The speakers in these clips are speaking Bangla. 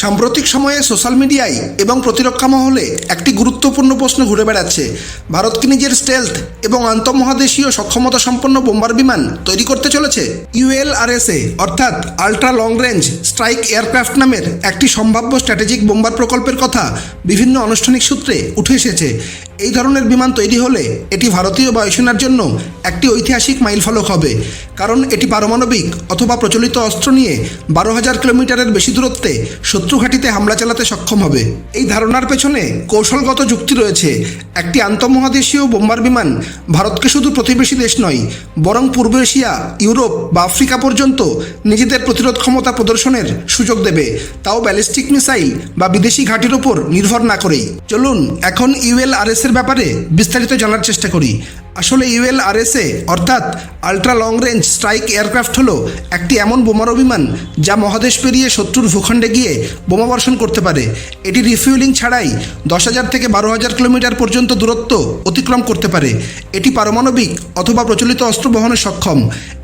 সাম্প্রতিক সময়ে সোশ্যাল মিডিয়ায় এবং প্রতিরক্ষা মহলে একটি গুরুত্বপূর্ণ প্রশ্ন ঘুরে বেড়াচ্ছে। ভারত কি নিজের স্টেলথ এবং আন্তঃমহাদেশীয় সক্ষমতা সম্পন্ন বোম্বার বিমান তৈরি করতে চলেছে? ইউএলআরএসএ অর্থাৎ ultra long range strike aircraft নামের একটি সম্ভাব্য স্ট্র্যাটেজিক বোম্বার প্রকল্পের কথা বিভিন্ন আনুষ্ঠানিক সূত্রে উঠে এসেছে। এই ধরনের বিমান তৈরি হলে এটি ভারতীয় বায়ুসেনার জন্য একটি ঐতিহাসিক মাইলফলক হবে। কারণ এটি পারমাণবিক অথবা প্রচলিত অস্ত্র নিয়ে বারো হাজার কিলোমিটারের বেশি দূরত্বে শত্রু ঘাঁটিতে হামলা চালাতে সক্ষম হবে। এই ধারণার পেছনে কৌশলগত যুক্তি রয়েছে। একটি আন্তঃমহাদেশীয় বোম্বার বিমান ভারতকে শুধু প্রতিবেশী দেশ নয়, বরং পূর্ব এশিয়া, ইউরোপ বা আফ্রিকা পর্যন্ত নিজেদের প্রতিরোধ ক্ষমতা প্রদর্শনের সুযোগ দেবে। তাও ব্যালিস্টিক মিসাইল বা বিদেশি ঘাঁটির ওপর নির্ভর না করেই। চলুন, এখন ইউএলআরএস এর ব্যাপারে বিস্তারিত জানার চেষ্টা করি। আসলে ইউএলআরএসএ অর্থাৎ ultra long range strike aircraft হলো একটি এমন বোমারু বিমান যা মহাদেশ পেরিয়ে শত্রুর ভূখণ্ডে গিয়ে বোমা বর্ষণ করতে পারে। এটি রিফিউলিং ছাড়াই দশ হাজার থেকে বারো হাজার কিলোমিটার পর্যন্ত দূরত্ব অতিক্রম করতে পারে। এটি পারমাণবিক অথবা প্রচলিত অস্ত্র বহনে সক্ষম।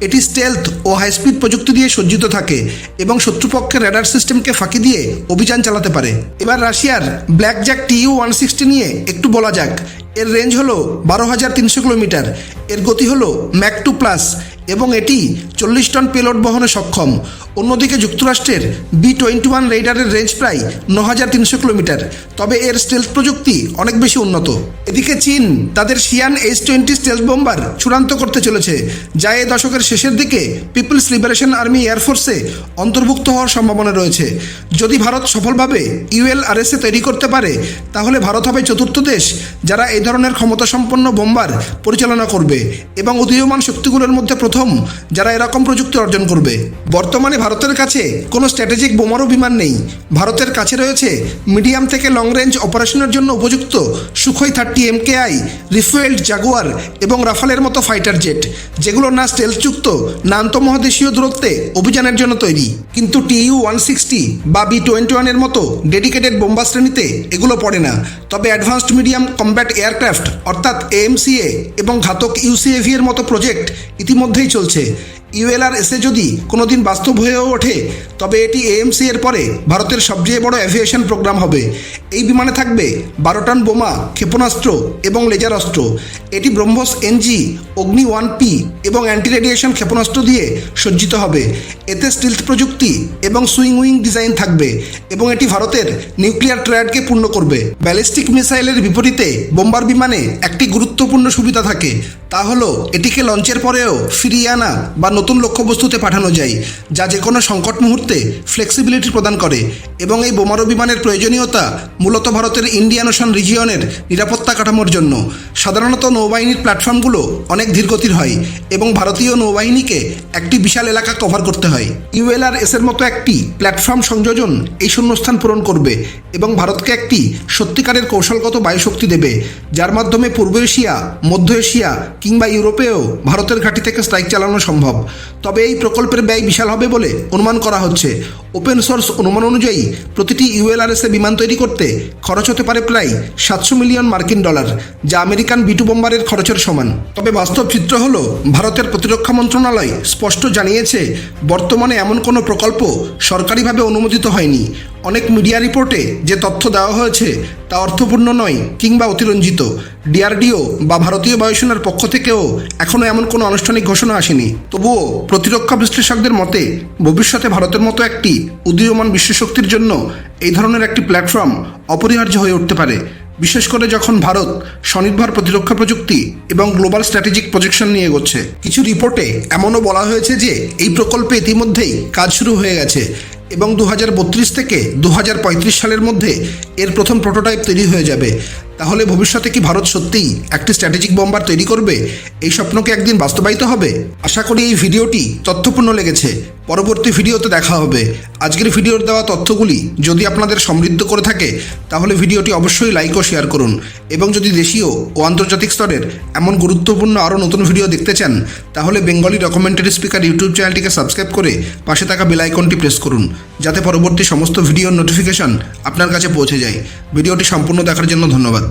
এটি স্টেলথ ও হাইস্পিড প্রযুক্তি দিয়ে সজ্জিত থাকে এবং শত্রুপক্ষের র্যাডার সিস্টেমকে ফাঁকি দিয়ে অভিযান চালাতে পারে। এবার রাশিয়ার black jack TU one sixty নিয়ে একটু বলা যাক। এর রেঞ্জ হলো বারো হাজার তিনশো কিলোমিটার। এর গতি হলো ম্যাক টু প্লাস এবং এটি চল্লিশ টন পেলোড বহনে সক্ষম। অন্যদিকে যুক্তরাষ্ট্রের বি টোয়েন্টি ওয়ান রেডারের রেঞ্জ প্রায় ন হাজার তিনশো কিলোমিটার। তবে এর স্টেলথ প্রযুক্তি অনেক বেশি উন্নত। এদিকে চীন তাদের Xian H twenty stealth bomber চূড়ান্ত করতে চলেছে, যা এ দশকের শেষের দিকে পিপলস লিবারেশন আর্মি এয়ারফোর্সে অন্তর্ভুক্ত হওয়ার সম্ভাবনা রয়েছে। যদি ভারত সফলভাবে ইউএলআরএসএ তৈরি করতে পারে, তাহলে ভারত হবে চতুর্থ দেশ যারা এই ধরনের ক্ষমতাসম্পন্ন বোম্বার পরিচালনা করবে এবং উদীয়মান শক্তিগুলোর মধ্যে প্রথম যারা এরকম প্রযুক্তি অর্জন করবে। বর্তমানে ভারতের কাছে কোনো স্ট্র্যাটেজিক বোমারু বিমান নেই। ভারতের কাছে রয়েছে মিডিয়াম থেকে লং রেঞ্জ অপারেশনের জন্য উপযুক্ত Sukhoi thirty MKI refuelled Jaguar এবং রাফালের মতো ফাইটার জেট যেগুলো না স্টেলযুক্ত না আন্তঃমহাদেশীয় দূরত্বে অভিযানের জন্য তৈরি। কিন্তু টিইউ ওয়ান সিক্সটি বা বি টোয়েন্টি ওয়ানের মতো ডেডিকেটেড বোম্বা শ্রেণীতে এগুলো পড়ে না। তবে অ্যাডভান্সড মিডিয়াম কম্ব্যাট এয়ারক্রাফট অর্থাৎ এএমসিএ এবং ঘাতক ইউসিএভি এর মতো প্রজেক্ট ইতিমধ্যেই চলছে। ইউএলআর এসে যদি কোনোদিন বাস্তব হয়েও ওঠে, তবে এটি এএমসি এর পরে ভারতের সবচেয়ে বড় অ্যাভিয়েশন প্রোগ্রাম হবে। এই বিমানে থাকবে বারো টন বোমা, ক্ষেপণাস্ত্র এবং লেজার অস্ত্র। এটি BrahMos NG Agni one P এবং অ্যান্টি রেডিয়েশন ক্ষেপণাস্ত্র দিয়ে সজ্জিত হবে। এতে স্টিলথ প্রযুক্তি এবং সুইং উইং ডিজাইন থাকবে এবং এটি ভারতের নিউক্লিয়ার ট্রায়াডকে পূর্ণ করবে। ব্যালিস্টিক মিসাইলের বিপরীতে বোম্বার বিমানে একটি গুরুত্বপূর্ণ সুবিধা থাকে, তা হলো এটিকে লঞ্চের পরেও ফিরিয়ে আনা বা নতুন লক্ষ্যবস্তুতে পাঠানো যায়, যা যে কোনো সংকট মুহূর্তে ফ্লেক্সিবিলিটি প্রদান করে এবং এই বোমারু বিমানের প্রয়োজনীয়তা মূলত ভারতের ইন্ডিয়ান ওশান রিজিয়নের নিরাপত্তা কাঠামোর জন্য। সাধারণত নৌবাহিনীর প্ল্যাটফর্মগুলো অনেক ধীরগতির হয় এবং ভারতীয় নৌবাহিনীকে একটি বিশাল এলাকা কভার করতে হয়। ইউএলআর এস এর মতো একটি প্ল্যাটফর্ম সংযোজন এই শূন্যস্থান পূরণ করবে এবং ভারতকে একটি সত্যিকারের কৌশলগত বায়ুশক্তি দেবে, যার মাধ্যমে পূর্ব এশিয়া, মধ্য এশিয়া কিংবা ইউরোপেও ভারতের ঘাঁটি থেকে স্ট্রাইক চালানো সম্ভব। তবে এই প্রকল্পের ব্যয় বিশাল হবে বলে অনুমান করা হচ্ছে। ওপেন সোর্স অনুমান অনুযায়ী প্রতিটি ইউএলআরএসে বিমান তৈরি করতে খরচ হতে পারে প্রায় সাতশো মিলিয়ন মার্কিন ডলার, যা আমেরিকান বিটু বোম্বারের খরচের সমান। তবে বাস্তব চিত্র হল, ভারতের প্রতিরক্ষা মন্ত্রণালয় স্পষ্ট জানিয়েছে, বর্তমানে এমন কোনো প্রকল্প সরকারিভাবে অনুমোদিত হয়নি। অনেক মিডিয়া রিপোর্টে যে তথ্য দেওয়া হয়েছে, তা অর্থপূর্ণ নয় কিংবা অতিরঞ্জিত। ডিআরডিও বা ভারতীয় বায়ুসেনার পক্ষ থেকেও এখনও এমন কোনো আনুষ্ঠানিক ঘোষণা আসেনি। তবুও প্রতিরক্ষা বিশ্লেষকদের মতে, ভবিষ্যতে ভারতের মতো একটি উদীয়মান বিশ্বশক্তির জন্য এই ধরনের একটি প্ল্যাটফর্ম অপরিহার্য হয়ে উঠতে পারে। বিশেষ করে যখন ভারত স্বনির্ভর প্রতিরক্ষা প্রযুক্তি এবং গ্লোবাল স্ট্র্যাটেজিক প্রজেকশন নিয়ে এগোচ্ছে। কিছু রিপোর্টে এমনও বলা হয়েছে যে, এই প্রকল্পে ইতিমধ্যেই কাজ শুরু হয়ে গেছে এবং দু হাজার বত্রিশ থেকে দু হাজার পঁয়ত্রিশ সালের মধ্যে এর প্রথম প্রোটোটাইপ তৈরি হয়ে যাবে। তাহলে ভবিষ্যতে কি ভারত সত্যিই একটি স্ট্র্যাটেজিক বম্বার তৈরি করবে? এই স্বপ্নকে একদিন বাস্তবায়িত হবে? আশা করি এই ভিডিওটি তথ্যপূর্ণ লেগেছে। পরবর্তী ভিডিওতে দেখা হবে। আজকের ভিডিওর দেওয়া তথ্যগুলি যদি আপনাদের সমৃদ্ধ করে থাকে, তাহলে ভিডিওটি অবশ্যই লাইক ও শেয়ার করুন। এবং যদি দেশীয় ও আন্তর্জাতিক স্তরের এমন গুরুত্বপূর্ণ আরও নতুন ভিডিও দেখতে চান, তাহলে বেঙ্গলি ডকুমেন্টারি স্পিকার ইউটিউব চ্যানেলটিকে সাবস্ক্রাইব করে পাশে থাকা বেল আইকনটি প্রেস করুন, যাতে পরবর্তী সমস্ত ভিডিওর নোটিফিকেশন আপনার কাছে পৌঁছে যায়। ভিডিওটি সম্পূর্ণ দেখার জন্য ধন্যবাদ।